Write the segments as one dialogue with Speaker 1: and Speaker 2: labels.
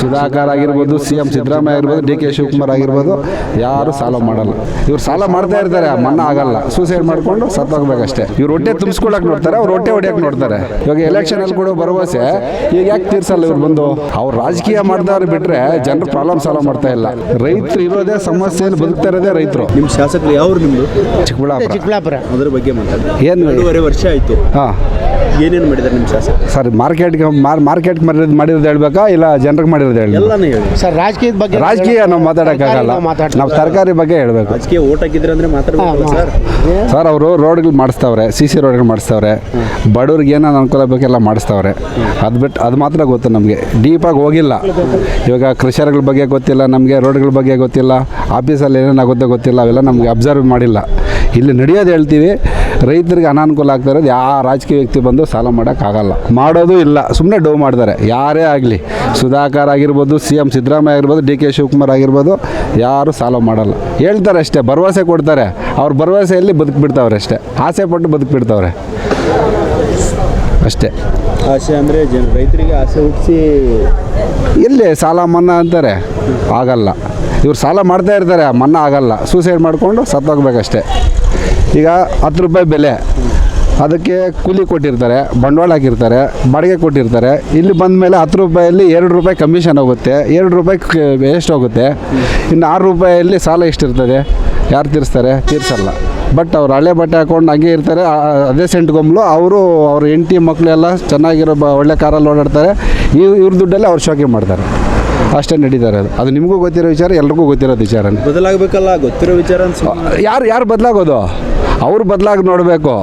Speaker 1: ಸುಧಾಕರ್ ಆಗಿರ್ಬೋದು C M Siddaramaiah ಆಗಿರ್ಬೋದು D K Shivakumar ಆಗಿರ್ಬೋದು ಯಾರು ಸಾಲ ಮಾಡಲ್ಲ. ಇವ್ರು ಸಾಲ ಮಾಡ್ತಾ ಇರ್ತಾರೆ ಮಣ್ಣ ಆಗಲ್ಲ. ಸೂಸೈಡ್ ಮಾಡಿಕೊಂಡು ಸತ್ತೋಗ್ಬೇಕಷ್ಟೇ. ಇವ್ರು ಹೊಟ್ಟೆ ತುಂಬಿಸ್ಕೊಳಕ್ ನೋಡ್ತಾರೆ ಅವ್ರು ಹೊಟ್ಟೆ ಹೊಡಿಯೋಕೆ ನೋಡ್ತಾರೆ. ಇವಾಗ ಎಲೆಕ್ಷನ್ ಅಲ್ಲಿ ಕೂಡ ಭರವಸೆ ಈಗ ಯಾಕೆ ತೀರ್ಸಲ್ಲ ಇವ್ರು ಬಂದು? ಅವ್ರು ರಾಜಕೀಯ ಮಾಡ್ದವ್ರು ಬಿಟ್ರೆ ಜನರು ಪ್ರಾಬ್ಲಮ್ ಸಾಲ್ವ್ ಮಾಡ್ತಾ ಇಲ್ಲ. ರೈತರು ಇರೋದೇ ಸಮಸ್ಯೆಯಲ್ಲಿ ಬದುಕ್ತಾ ಇರೋದೇ ರೈತರು.
Speaker 2: ನಿಮ್ಮ ಶಾಸಕರು ಯಾವ್ರು ನಿಮ್ದು?
Speaker 1: ಚಿಕ್ಕಬಳ್ಳಾಪುರ.
Speaker 3: ಚಿಕ್ಕಬಳ್ಳಾಪುರ.
Speaker 2: ಅದ್ರ ಬಗ್ಗೆ ಮಾತಾಡಿ.
Speaker 1: ಏನು
Speaker 2: ಎರಡೂವರೆ ವರ್ಷ ಆಯ್ತು.
Speaker 1: ಹಾಂ.
Speaker 2: ಏನೇನು ಮಾಡಿದ್ದಾರೆ ನಿಮ್ಮ ಶಾಸಕ?
Speaker 1: ಸರ್ ಮಾರ್ಕೆಟ್ಗೆ ಮಾರ್ಕೆಟ್ ಮಾಡಿರೋದು ಮಾಡಿರೋದು ಹೇಳ್ಬೇಕಾ? ಇಲ್ಲ ಜನರಿಗೆ ಮಾಡಿರೋದು ಹೇಳಿ
Speaker 2: ಎಲ್ಲಾನು ಹೇಳಿ
Speaker 3: ಸರ್ ರಾಜಕೀಯದ ಬಗ್ಗೆ
Speaker 1: ರಾಜಕೀಯ ನಾವು ಮಾತಾಡೋಕ್ಕಾಗಲ್ಲ.
Speaker 3: ನಾವು.
Speaker 1: ತರಕಾರಿ ಬಗ್ಗೆ ಹೇಳಬೇಕು.
Speaker 2: ರಾಜಕೀಯ ಓಟ್ ಹಾಕಿದ್ರೆ ಅಂದರೆ ಮಾತಾಡ್ಬೇಕು ಸರ್.
Speaker 1: ಸರ್ ಅವರು ರೋಡ್ಗಳು ಮಾಡಿಸ್ತವ್ರೆ ಸಿ ಸಿ ರೋಡ್ಗಳು ಮಾಡಿಸ್ತವ್ರೆ. ಬಡವ್ರಿಗೆ ಏನೇನು ಅನುಕೂಲ ಬೇಕೆಲ್ಲ ಮಾಡಿಸ್ತವ್ರೆ. ಅದು ಬಿಟ್ಟು ಅದು ಮಾತ್ರ ಗೊತ್ತು ನಮಗೆ. ಡೀಪಾಗಿ ಹೋಗಿಲ್ಲ. ಇವಾಗ ಕೃಷಿಯರ್ಗಳ ಬಗ್ಗೆ ಗೊತ್ತಿಲ್ಲ ನಮಗೆ ರೋಡ್ಗಳ ಬಗ್ಗೆ ಗೊತ್ತಿಲ್ಲ ಆಫೀಸಲ್ಲಿ ಏನೇನಾಗುತ್ತೆ ಗೊತ್ತಿಲ್ಲ ಅವೆಲ್ಲ ನಮಗೆ ಅಬ್ಸರ್ವ್ ಮಾಡಿಲ್ಲ. ಇಲ್ಲಿ ನಡೆಯೋದು ಹೇಳ್ತೀವಿ ರೈತರಿಗೆ ಅನಾನುಕೂಲ ಆಗ್ತಾ ಇರೋದು ಯಾವ ರಾಜಕೀಯ ವ್ಯಕ್ತಿ ಬಂದು ಸಾಲ ಮಾಡೋಕ್ಕಾಗಲ್ಲ ಮಾಡೋದು ಇಲ್ಲ ಸುಮ್ಮನೆ ಡೋ ಮಾಡ್ತಾರೆ. ಯಾರೇ ಆಗಲಿ ಸುಧಾಕರ್ ಆಗಿರ್ಬೋದು ಸಿ ಎಂ ಸಿದ್ದರಾಮಯ್ಯ ಆಗಿರ್ಬೋದು ಡಿ ಕೆ ಶಿವಕುಮಾರ್ ಆಗಿರ್ಬೋದು ಯಾರು ಸಾಲ ಮಾಡಲ್ಲ. ಹೇಳ್ತಾರೆ ಅಷ್ಟೇ ಭರವಸೆ ಕೊಡ್ತಾರೆ. ಅವ್ರ ಭರವಸೆಯಲ್ಲಿ ಬದುಕ್ಬಿಡ್ತಾವ್ರೆ ಅಷ್ಟೇ ಆಸೆ ಪಟ್ಟು ಬದುಕ್ಬಿಡ್ತಾವ್ರೆ. ಅಷ್ಟೇ.
Speaker 2: ಆಸೆ ಅಂದರೆ ಜನ ರೈತರಿಗೆ ಆಸೆ ಹುಟ್ಟಿಸಿ
Speaker 1: ಎಲ್ಲಿ ಸಾಲ ಮನ್ನಾ ಅಂತಾರೆ ಆಗಲ್ಲ. ಇವ್ರು ಸಾಲ ಮಾಡ್ತಾ ಇರ್ತಾರೆ ಮನ್ನಾ ಆಗಲ್ಲ. ಸೂಸೈಡ್ ಮಾಡಿಕೊಂಡು ಸತ್ತೋಗ್ಬೇಕಷ್ಟೇ. ಈಗ ಹತ್ತು ರೂಪಾಯಿ ಬೆಲೆ. ಅದಕ್ಕೆ ಕೂಲಿ ಕೊಟ್ಟಿರ್ತಾರೆ ಬಂಡವಾಳ ಹಾಕಿರ್ತಾರೆ ಬಾಡಿಗೆ ಕೊಟ್ಟಿರ್ತಾರೆ. ಇಲ್ಲಿ ಬಂದ ಮೇಲೆ ಹತ್ತು ರೂಪಾಯಲ್ಲಿ ಎರಡು ರೂಪಾಯಿ ಕಮಿಷನ್ ಹೋಗುತ್ತೆ ಎರಡು ರೂಪಾಯಿ ವೇಸ್ಟ್ ಹೋಗುತ್ತೆ. ಇನ್ನು ಆರು ರೂಪಾಯಲ್ಲಿ ಸಾಲ ಎಷ್ಟಿರ್ತದೆ? ಯಾರು ತೀರಿಸ್ತಾರೆ? ತೀರಿಸಲ್ಲ. ಬಟ್ ಅವ್ರು ಹಳೆ ಬಟ್ಟೆ ಹಾಕೊಂಡು ಹಂಗೆ ಇರ್ತಾರೆ ಅದೇ ಸೆಂಟ್ ಗೊಂಬಲು ಅವರು ಅವ್ರ ಹೆಂಡತಿ ಮಕ್ಕಳೆಲ್ಲ ಚೆನ್ನಾಗಿರೋ ಬ ಒಳ್ಳೆ ಕಾರಲ್ಲಿ ಓಡಾಡ್ತಾರೆ. ಇವ್ ಇವ್ರ ದುಡ್ಡಲ್ಲಿ ಅವ್ರು ಶೋಕಿ ಮಾಡ್ತಾರೆ. ಅಷ್ಟೇ ನಡೀತಾರೆ ಅದು. ಅದು ನಿಮಗೂ ಗೊತ್ತಿರೋ ವಿಚಾರ ಎಲ್ರಿಗೂ ಗೊತ್ತಿರೋದು ವಿಚಾರ
Speaker 2: ಬದಲಾಗಬೇಕಲ್ಲ ಗೊತ್ತಿರೋ ವಿಚಾರ
Speaker 1: ಯಾರು ಯಾರು ಬದಲಾಗೋದು? ಅವ್ರು ಬದಲಾಗಿ ನೋಡಬೇಕು.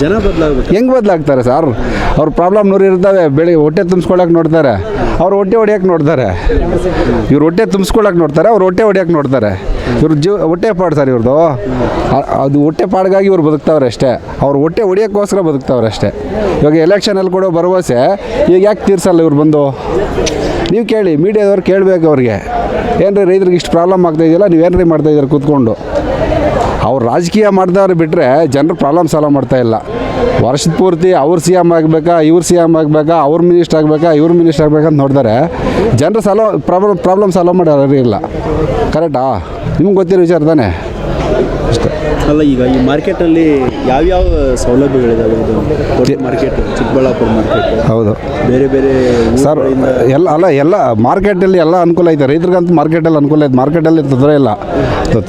Speaker 2: ಜನ ಬದಲಾಗಬೇಕು.
Speaker 1: ಹೆಂಗೆ ಬದಲಾಗ್ತಾರೆ ಸರ್? ಅವ್ರ ಪ್ರಾಬ್ಲಮ್ ನೂರು ಇರ್ತವೆ ಬೆಳಿಗ್ಗೆ ಹೊಟ್ಟೆ ತುಂಬಿಸ್ಕೊಳಕ್ಕೆ ನೋಡ್ತಾರೆ. ಅವ್ರು ಹೊಟ್ಟೆ ಹೊಡಿಯಕ್ಕೆ ನೋಡ್ತಾರೆ. ಇವ್ರು ಹೊಟ್ಟೆ ತುಂಬಿಸ್ಕೊಳಕ್ಕೆ ನೋಡ್ತಾರೆ ಅವ್ರು ಹೊಟ್ಟೆ ಹೊಡಿಯಕ್ಕೆ ನೋಡ್ತಾರೆ. ಇವ್ರ ಜೀವ ಹೊಟ್ಟೆ ಪಾಡು ಸರ್ ಇವ್ರದ್ದು ಅದು ಹೊಟ್ಟೆ ಪಾಡ್ಗಾಗಿ ಇವ್ರು ಬದುಕ್ತಾವ್ರೆ ಅಷ್ಟೇ. ಅವ್ರು ಹೊಟ್ಟೆ ಹೊಡಿಯೋಕ್ಕೋಸ್ಕರ ಬದುಕ್ತಾವ್ರೆ ಅಷ್ಟೇ. ಇವಾಗ ಎಲೆಕ್ಷನಲ್ಲಿ ಕೊಡೋ ಭರವಸೆ ಈಗ ಯಾಕೆ ತೀರ್ಸಲ್ಲ ಇವ್ರು ಬಂದು? ನೀವು ಕೇಳಿ ಮೀಡಿಯಾದವ್ರು ಕೇಳಬೇಕು ಅವ್ರಿಗೆ. ಏನ್ರಿ ರೈತರಿಗೆ ಇಷ್ಟು ಪ್ರಾಬ್ಲಮ್ ಆಗ್ತಾ ಇದೆಯಲ್ಲ ನೀವು ಏನ್ರಿ ಮಾಡ್ತಾ ಇದ್ದೀರ ಕೂತ್ಕೊಂಡು? ಅವ್ರು ರಾಜಕೀಯ ಮಾಡಿದವ್ರು ಬಿಟ್ಟರೆ ಜನರು ಪ್ರಾಬ್ಲಮ್ ಸಾಲ್ವ್ ಮಾಡ್ತಾ ಇಲ್ಲ. ವರ್ಷದ ಪೂರ್ತಿ ಅವ್ರ ಸಿ ಎಂ ಆಗಬೇಕಾ, ಇವ್ರು ಸಿ ಎಂ ಆಗಬೇಕಾ, ಅವ್ರ ಮಿನಿಸ್ಟರ್ ಆಗಬೇಕಾ, ಇವ್ರ ಮಿನಿಸ್ಟರ್ ಆಗಬೇಕಂತ ನೋಡಿದರೆ. ಜನರು ಸಾಲ್ವ್ ಪ್ರಾಬ್ಲಮ್ ಪ್ರಾಬ್ಲಮ್ ಸಾಲ್ವ್ ಇಲ್ಲ. ಕರೆಕ್ಟಾ ನಿಮ್ಗೆ ಗೊತ್ತಿರೋ ವಿಚಾರ ತಾನೇ?
Speaker 2: ಅಲ್ಲ ಈಗ ಈ ಮಾರ್ಕೆಟಲ್ಲಿ ಯಾವ್ಯಾವ ಸೌಲಭ್ಯಗಳಿದಾವೆ? ಇದು ದೊಡ್ಡ ಮಾರ್ಕೆಟ್ ಚಿಕ್ಕಬಳ್ಳಾಪುರ ಮಾರ್ಕೆಟ್
Speaker 1: ಹೌದು.
Speaker 2: ಬೇರೆ ಬೇರೆ
Speaker 1: ಸರ್ ಎಲ್ಲ ಅಲ್ಲ ಎಲ್ಲ ಮಾರ್ಕೆಟಲ್ಲಿ ಎಲ್ಲ ಅನುಕೂಲ ಇದೆ. ರೈತರಿಗಂತೂ ಮಾರ್ಕೆಟಲ್ಲಿ ಅನುಕೂಲ ಇದೆ. ಮಾರ್ಕೆಟಲ್ಲಿ ತೊಂದರೆ ಇಲ್ಲ.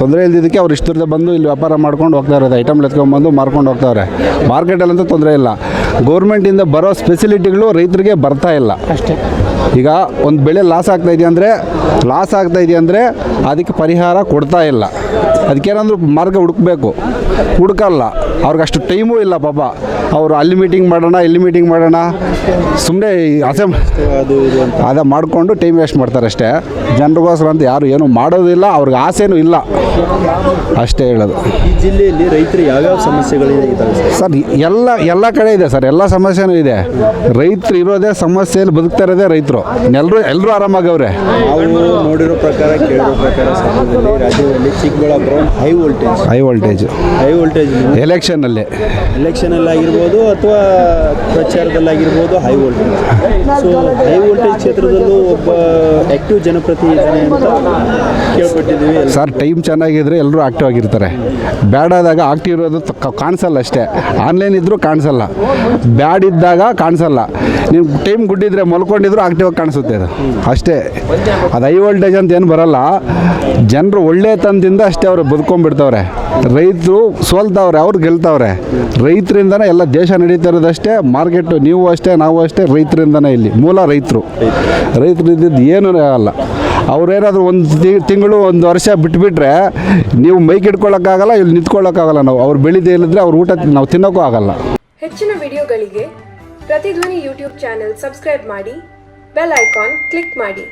Speaker 1: ತೊಂದರೆ ಇಲ್ಲದಿದ್ದಕ್ಕೆ ಅವ್ರು ಇಷ್ಟು ದೂರದ ಬಂದು ಇಲ್ಲಿ ವ್ಯಾಪಾರ ಮಾಡ್ಕೊಂಡು ಹೋಗ್ತಾ ಇರೋದು. ಐಟಮ್ ಎತ್ಕೊಂಡ್ಬಂದು ಮಾರ್ಕೊಂಡು ಹೋಗ್ತಾವ್ರೆ ಮಾರ್ಕೆಟಲ್ಲಂತೂ ತೊಂದರೆ ಇಲ್ಲ. ಗೌರ್ಮೆಂಟಿಂದ ಬರೋ ಫೆಸಿಲಿಟಿಗಳು ರೈತರಿಗೆ ಬರ್ತಾ ಇಲ್ಲ.
Speaker 3: ಅಷ್ಟೇ.
Speaker 1: ಈಗ ಒಂದು ಬೆಳೆ ಲಾಸ್ ಆಗ್ತಾ ಇದೆಯಾ ಅಂದರೆ ಲಾಸ್ ಆಗ್ತಾ ಇದೆಯಾ ಅಂದರೆ ಅದಕ್ಕೆ ಪರಿಹಾರ ಕೊಡ್ತಾ ಇಲ್ಲ. ಅದಕ್ಕೇನಾದರೂ ಮಾರ್ಗ ಹುಡುಕ್ಬೇಕು. ಹುಡುಕಲ್ಲ. ಅವ್ರಿಗೆ ಅಷ್ಟು ಟೈಮೂ ಇಲ್ಲ ಪಾಪ. ಅವರು ಅಲ್ಲಿ ಮೀಟಿಂಗ್ ಮಾಡೋಣ, ಇಲ್ಲಿ ಮೀಟಿಂಗ್ ಮಾಡೋಣ. ಸುಮ್ಮನೆ ಅಸೆಂಬ್
Speaker 2: ಅದು
Speaker 1: ಮಾಡಿಕೊಂಡು ಟೈಮ್ ವೇಸ್ಟ್ ಮಾಡ್ತಾರೆ ಅಷ್ಟೇ. ಜನರಿಗೋಸ್ಕರ ಅಂತ ಯಾರು ಏನೂ ಮಾಡೋದಿಲ್ಲ. ಅವ್ರಿಗೆ ಆಸೆನೂ ಇಲ್ಲ. ಅಷ್ಟೇ ಹೇಳೋದು.
Speaker 2: ಈ ಜಿಲ್ಲೆಯಲ್ಲಿ ರೈತರು ಯಾವ್ಯಾವ ಸಮಸ್ಯೆಗಳು ಇದಾವೆ ಸರ್
Speaker 1: ಎಲ್ಲ ಎಲ್ಲ ಕಡೆ ಇದೆ ಸರ್ ಎಲ್ಲ ಸಮಸ್ಯೆನೂ ಇದೆ. ರೈತರು ಇರೋದೇ ಸಮಸ್ಯೆಯಲ್ಲಿ ಬದುಕ್ತಾ ಇರೋದೇ ರೈತರು. ಎಲ್ಲರೂ ಎಲ್ಲರೂ ಆರಾಮಾಗವ್ರೆ.
Speaker 2: ನಾವು ನೋಡಿರೋ ಪ್ರಕಾರ ಕೇಳಿರೋ ಪ್ರಕಾರ ರಾಜ್ಯದಲ್ಲಿ Chikkaballapur high voltage
Speaker 1: high voltage
Speaker 2: high voltage
Speaker 1: ಎಲೆಕ್ಷನಲ್ಲಿ
Speaker 2: ಎಲೆಕ್ಷನಲ್ಲಿ ಆಗಿರ್ಬೋದು ಅಥವಾ ಪ್ರಚಾರದಲ್ಲಾಗಿರ್ಬೋದು high voltage so high voltage ಕ್ಷೇತ್ರದಲ್ಲೂ ಒಬ್ಬ ಆ್ಯಕ್ಟಿವ್ ಜನಪ್ರತಿನಿಧಿ ಅಂತ ಕೇಳ್ಪಟ್ಟಿದ್ದೀವಿ.
Speaker 1: ಸರ್ ಟೈಮ್ ಚೆನ್ನಾಗಿದ್ರೆ ಎಲ್ಲರೂ ಆಕ್ಟಿವ್ ಆಗಿರ್ತಾರೆ. ಬ್ಯಾಡ್ ಆದಾಗ ಆಕ್ಟಿವ್ ಇರೋದು ಕಾಣಿಸಲ್ಲ ಅಷ್ಟೇ. ಆನ್ಲೈನ್ ಇದ್ದರೂ ಕಾಣಿಸಲ್ಲ. ಬ್ಯಾಡ್ ಇದ್ದಾಗ ಕಾಣಿಸಲ್ಲ. ನೀವು ಟೈಮ್ ಗುಡ್ಡಿದ್ರೆ ಮಲ್ಕೊಂಡಿದ್ರು ಆಕ್ಟಿವ್ ಕಾಣಿಸುತ್ತೆ ಅದು. ಅಷ್ಟೇ. ಅದು ಹೈ ವೋಲ್ಟೇಜ್ ಅಂತ ಏನು ಬರಲ್ಲ. ಜನರು ಒಳ್ಳೆತನದಿಂದ ಅಷ್ಟೇ ಅವರು ಬದುಕೊಂಡ್ಬಿಡ್ತವ್ರೆ. ರೈತರು ಸೋಲ್ತವ್ರೆ, ಅವ್ರು ಗೆಲ್ತವ್ರೆ. ರೈತರಿಂದನೇ ಎಲ್ಲ ದೇಶ ನಡೀತಾ ಇರೋದಷ್ಟೇ ಮಾರ್ಕೆಟು ನೀವು ಅಷ್ಟೇ, ನಾವು ಅಷ್ಟೇ ರೈತರಿಂದನೇ ಇಲ್ಲಿ, ಮೂಲ ರೈತರು. ರೈತರು ಇದ್ದಿದ್ದು ಏನೂ ಆಗಲ್ಲ. ಅವ್ರೇನಾದ್ರು ಒಂದು ತಿಂಗಳು, ಒಂದು ವರ್ಷ ಬಿಟ್ಬಿಟ್ರೆ ನೀವು ಮೈಕ್ ಇಟ್ಕೊಳ್ಳೋಕ್ಕಾಗಲ್ಲ ಇಲ್ಲಿ ನಿಂತ್ಕೊಳ್ಳೋಕ್ಕಾಗಲ್ಲ ನಾವು. ಅವ್ರು ಬೆಳಿದೇ ಇಲ್ಲದ್ರೆ ಅವ್ರ ಊಟ ನಾವು ತಿನ್ನೋಕ್ಕೂ ಆಗಲ್ಲ.
Speaker 4: ಹೆಚ್ಚಿನ ವಿಡಿಯೋಗಳಿಗೆ ಪ್ರತಿಧ್ವನಿ ಯೂಟ್ಯೂಬ್ ಚಾನೆಲ್ ಸಬ್ಸ್ಕ್ರೈಬ್ ಮಾಡಿ, ಬೆಲ್ ಐಕಾನ್ ಕ್ಲಿಕ್ ಮಾಡಿ.